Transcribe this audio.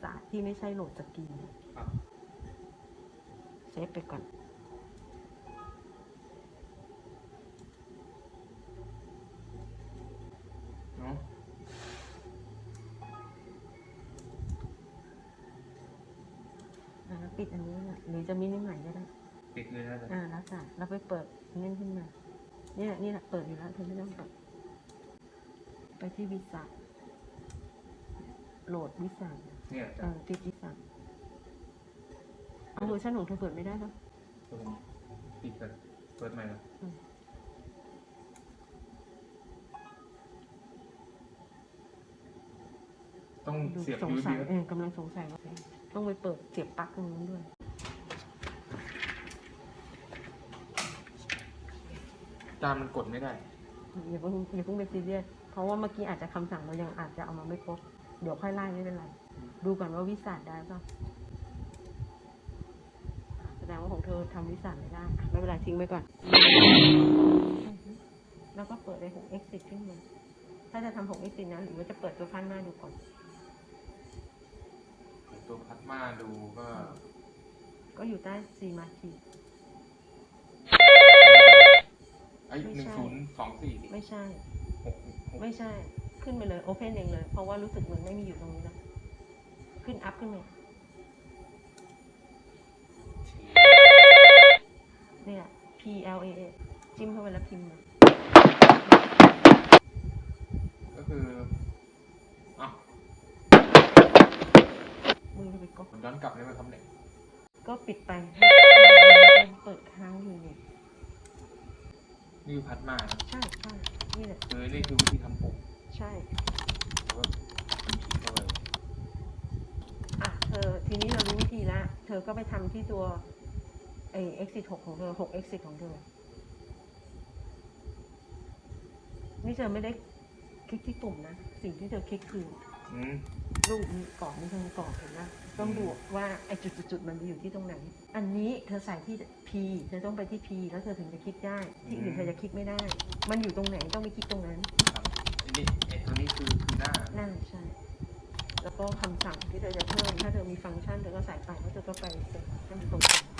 สาที่ไม่ใช่โหลดสกรีนครับเซฟไปก่อนเนาะอ่าแล้วปิดอันนี้นะหรือจะมินิใหม่ก็ได้ ปิดเลยนะอ่าแล้วจ้ะแล้วไปเปิดเน่นขึ้นมาเนี่ยนี่แหละเปิดอยู่แล้วเธอไม่ต้องเปิดไปที่วิสา โหลดวิสาเนี่ยเอจ้ะอติดวิสาเอาเวอร์ชันของเธอเปิดไม่ได้เหรอตัวผมปิดกันเปิดใหม่แล้วอืม ต้องดูเสียบ สง USB สัยเออกำลังสงสัยว่าต้องไปเปิดเสียบปลั๊กตรงนู้นด้วย จานมันกดไม่ได้ อย่าเพิ่งอย่าเพิ่งไปซีเรียสเพราะว่าเมื่อกี้อาจจะคำสั่งเรายังอาจจะเอามาไม่ครบ เดี๋ยวค่อยไล่ไม่เป็นไร ดูก่อนว่าวิสาได้ป่ะแสดงว่าของเธอทำวิสาไม่ได้อะไม่เป็นไรทิ้งไปก่อน แล้วก็เปิดในหก exit ขึ้นมาถ้าจะทำหก exit นะ หรือว่าจะเปิดตัวขั้นหน้าดูก่อน ตัวพัดมาดูก็ก็อยู่ใต้ซีมาทีไอ้หนึ่งศูนย์สองสี่ไม่ใช่ หกหก ไม่ใช่ ขึ้นไปเลยโอเพนเองเลย เพราะว่ารู้สึกเหมือนไม่มีอยู่ตรงนี้นะขึ้นอัพขึ้นมาเนี่ย P L A A จิ้มเข้าไปแล้วพิมพ์มาก็คืออ้าวมือไปก็ผมย้อนกลับได้ไหมครับเนี่ยก็ปิดไป เปิดค้างอยู่เนี่ยนี่คือพัดมานะใช่ใช่นี่แหละคือนี่คือวิธีทำปกใช่แล้วก็ทำขีดเข้าไปอะเธอทีนี้เรารู้วิธีละ เธอก็ไปทำที่ตัวไอ้ exit หกของเธอหก exit ของเธอ นี่เธอไม่ได้คลิกที่ปุ่มนะ สิ่งที่เธอคลิกคืออืมรูปนี้กรอบนี้เธอกรอบเห็นไหมต้องดูว่าไอ้จุดๆๆมันไปอยู่ที่ตรงไหน อันนี้เธอใส่ที่ P เธอต้องไปที่ P แล้วเธอถึงจะคลิกได้ ที่อื่นเธอจะคลิกไม่ได้ มันอยู่ตรงไหนต้องไปคลิกตรงนั้น ครับอันนี้ไอ้ตัวนี้ คือคือหน้าน่าใช่ แล้วก็คำสั่งที่เธอจะเพิ่ม ถ้าเธอมีฟังก์ชันเธอก็ใส่ไปแล้วเธอก็ไปเสร็จให้มันตรงกัน